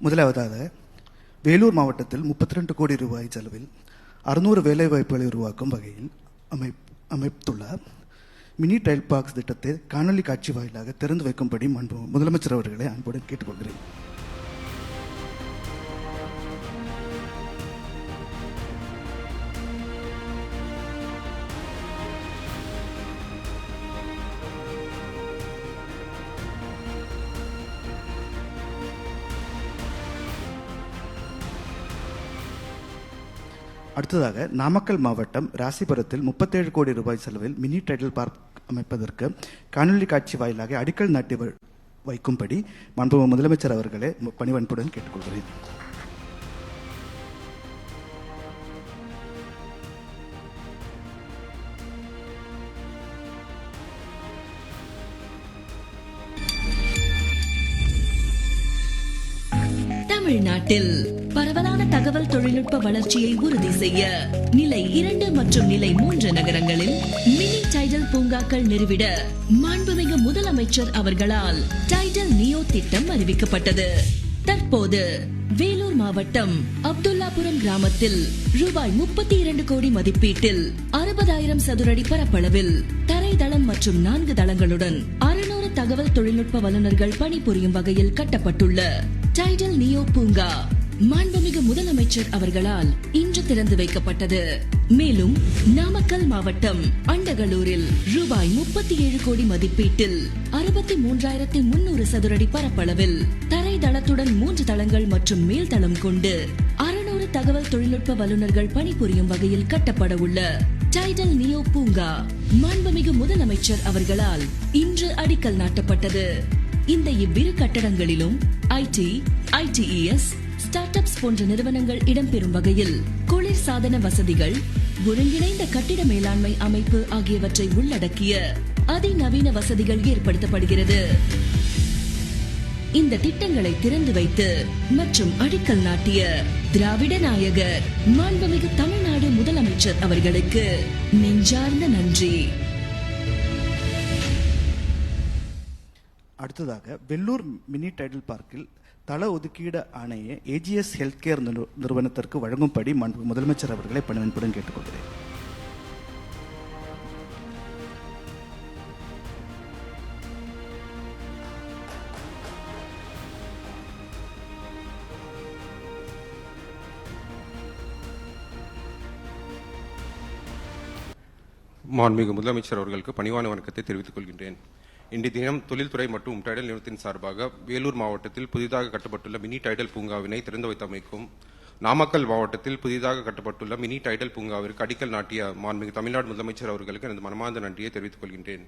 முதலாவதாக வேலூர் மாவட்டத்தில் 32 கோடி ரூபாய் செலவில் அறுநூறு வேலைவாய்ப்புகளை உருவாக்கும் வகையில் அமை அமைத்துள்ள மினி டைல் பாக்ஸ் திட்டத்தை காணொலி காட்சி வாயிலாக திறந்து வைக்கும்படி முதலமைச்சர் அவர்களை அன்புடன் கேட்டுக்கொள்கிறேன். அடுத்ததாக நாமக்கல் மாவட்டம் ராசிபுரத்தில் 37 கோடி ரூபாய் செலவில் மினி டைடல் பார்க் அமைப்பதற்கு காணொலி காட்சி வாயிலாக அடிக்கல் நாட்டி வைக்கும்படி மாண்பு முதலமைச்சர் அவர்களே பணிவன்புடன் கேட்டுக்கொள்கிறேன். தமிழ்நாட்டில் தகவல் தொழில்நுட்ப வளர்ச்சியை உறுதி செய்ய நிலை இரண்டு மற்றும் நிலை மூன்று நகரங்களில் மினி டைடல் பூங்காக்கள் நிறுவிட மாண்புமிகு முதலமைச்சர் அவர்களால் டைடல் நியோ திட்டம் அறிவிக்கப்பட்டது. தற்போது வேலூர் மாவட்டம் அப்துல்லாபுரம் கிராமத்தில் ரூபாய் முப்பத்தி இரண்டு கோடி மதிப்பீட்டில் அறுபதாயிரம் சதுரடி பரப்பளவில் தரைதளம் மற்றும் நான்கு தளங்களுடன் அறுநூறு தகவல் தொழில்நுட்ப வல்லுநர்கள் பணிபுரியும் வகையில் கட்டப்பட்டுள்ள டைடல் நியோ பூங்கா மாண்புமிகு முதலமைச்சர் அவர்களால் இன்று திறந்து வைக்கப்பட்டது. மேலும் நாமக்கல் மாவட்டம் அண்டகலூரில் ரூபாய் முப்பத்தி ஏழு கோடி மதிப்பீட்டில் அறுபத்தி மூன்றாயிரத்தி முன்னூறு சதுரடி பரப்பளவில் தரை தளத்துடன் மூன்று தளங்கள் மற்றும் மேல்தளம் கொண்டு அறுநூறு தகவல் தொழில்நுட்ப வல்லுநர்கள் பணிபுரியும் வகையில் கட்டப்பட உள்ள டைடல் நியோ பூங்கா மாண்புமிகு முதலமைச்சர் அவர்களால் இன்று அடிக்கல் நாட்டப்பட்டது. இந்த இவ்விரு கட்டடங்களிலும் ஐடி ஐடிஇஎஸ் ஸ்டார்ட் அப்ஸ் போன்ற நிறுவனங்கள் இடம்பெறும் வகையில் குளிர் சாதன வசதிகள் ஒருங்கிணைந்த கட்டிட மேலாண்மை அமைப்பு ஆகியவற்றை உள்ளடக்கிய அதிநவீன வசதிகள் ஏற்படுத்தப்படுகிறது. இந்த திட்டங்களை திறந்து வைத்து மற்றும் அடிக்கல் நாட்டிய திராவிட நாயகர் மாண்புமிகு தமிழ்நாடு முதலமைச்சர் அவர்களுக்கு நெஞ்சார்ந்த நன்றி. அடுத்ததாக வெள்ளூர் மினி டைடல் பார்க்கில் தள ஒதுக்கீடு ஆணையை ஏஜிஎஸ் ஹெல்த் கேர் நிறுவனத்திற்கு வழங்கும்படி முதலமைச்சர் அவர்களை பணிவன்புடன் கேட்டுக்கொள்கிறேன். மாண்புமிகு முதலமைச்சர் அவர்களுக்கு பணிவான வணக்கத்தை தெரிவித்துக் கொள்கின்றேன். இன்றைய தினம் தொழில்துறை மற்றும் டைடல் நிறுவனத்தின் சார்பாக வேலூர் மாவட்டத்தில் புதிதாக கட்டப்பட்டுள்ள மினி டைடல் பூங்காவினை திறந்து வைத்தமைக்கும் நாமக்கல் மாவட்டத்தில் புதிதாக கட்டப்பட்டுள்ள மினி டைடல் பூங்காவிற்கு அடிக்கல் நாட்டிய மாண்புமிகு தமிழ்நாடு முதலமைச்சர் அவர்களுக்கு எனது மனமார்ந்த நன்றியை தெரிவித்துக் கொள்கின்றேன்.